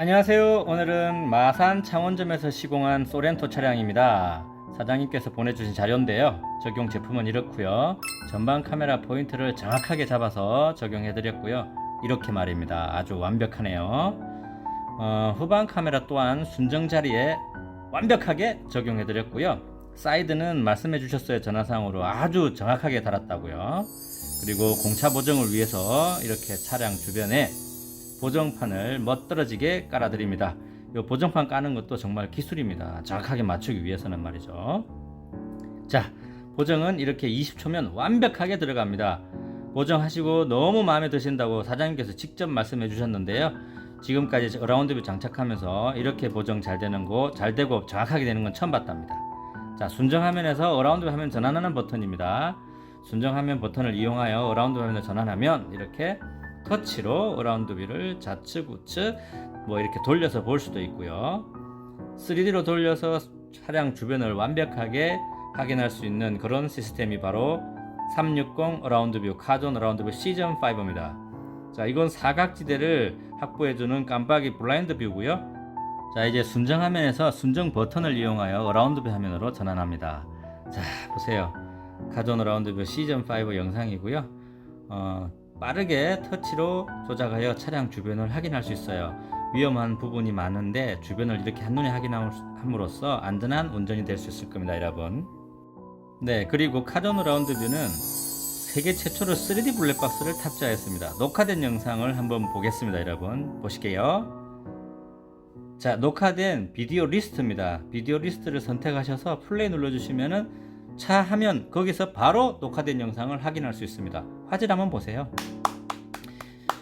안녕하세요. 오늘은 마산 창원점에서 시공한 소렌토 차량입니다. 사장님께서 보내주신 자료인데요. 적용 제품은 이렇고요. 전방 카메라 포인트를 정확하게 잡아서 적용해드렸고요. 이렇게 말입니다. 아주 완벽하네요. 어, 후방 카메라 또한 순정 자리에 완벽하게 적용해드렸고요. 사이드는 말씀해주셨어요. 전화상으로 아주 정확하게 달았다고요. 그리고 공차 보정을 위해서 이렇게 차량 주변에 보정판을 멋들어지게 깔아드립니다. 이 보정판 까는 것도 정말 기술입니다. 정확하게 맞추기 위해서는 말이죠. 자, 보정은 이렇게 20초면 완벽하게 들어갑니다. 보정하시고 너무 마음에 드신다고 사장님께서 직접 말씀해 주셨는데요. 지금까지 어라운드뷰 장착하면서 이렇게 보정 잘 되는 거, 잘 되고 정확하게 되는 건 처음 봤답니다. 자, 순정 화면에서 어라운드 화면 전환하는 버튼입니다. 순정 화면 버튼을 이용하여 어라운드 화면을 전환하면 이렇게 터치로 어라운드 뷰를 좌측 우측 뭐 이렇게 돌려서 볼 수도 있고요. 3D로 돌려서 차량 주변을 완벽하게 확인할 수 있는 그런 시스템이 바로 360 어라운드 뷰 카존 어라운드 뷰 시즌 5입니다. 자 이건 사각지대를 확보해주는 깜빡이 블라인드 뷰고요. 자 이제 순정 화면에서 순정 버튼을 이용하여 어라운드 뷰 화면으로 전환합니다. 자 보세요. 카존 어라운드 뷰 시즌 5 영상이고요. 어, 빠르게 터치로 조작하여 차량 주변을 확인할 수 있어요. 위험한 부분이 많은데 주변을 이렇게 한눈에 확인함으로써 안전한 운전이 될 수 있을 겁니다, 여러분. 네, 그리고 카존 라운드 뷰는 세계 최초로 3D 블랙박스를 탑재하였습니다. 녹화된 영상을 한번 보겠습니다, 여러분. 보실게요. 자, 녹화된 비디오 리스트입니다. 비디오 리스트를 선택하셔서 플레이 눌러주시면은 차 화면 거기서 바로 녹화된 영상을 확인할 수 있습니다. 화질 한번 보세요.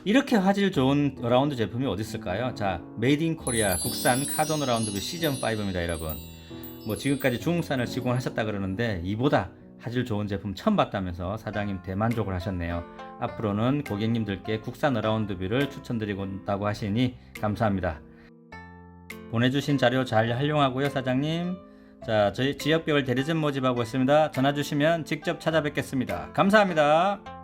이렇게 화질 좋은 어라운드 제품이 어디 있을까요? 자, 메이드 인 코리아 국산 카돈 어라운드 뷰 시즌 5입니다, 여러분. 뭐 지금까지 중국산을 시공하셨다 그러는데 이보다 화질 좋은 제품 처음 봤다면서 사장님 대만족을 하셨네요. 앞으로는 고객님들께 국산 어라운드 뷰를 추천드리고 하시니 감사합니다. 보내주신 자료 잘 활용하고요, 사장님. 자, 저희 지역별 대리점 모집하고 있습니다. 전화 주시면 직접 찾아뵙겠습니다. 감사합니다.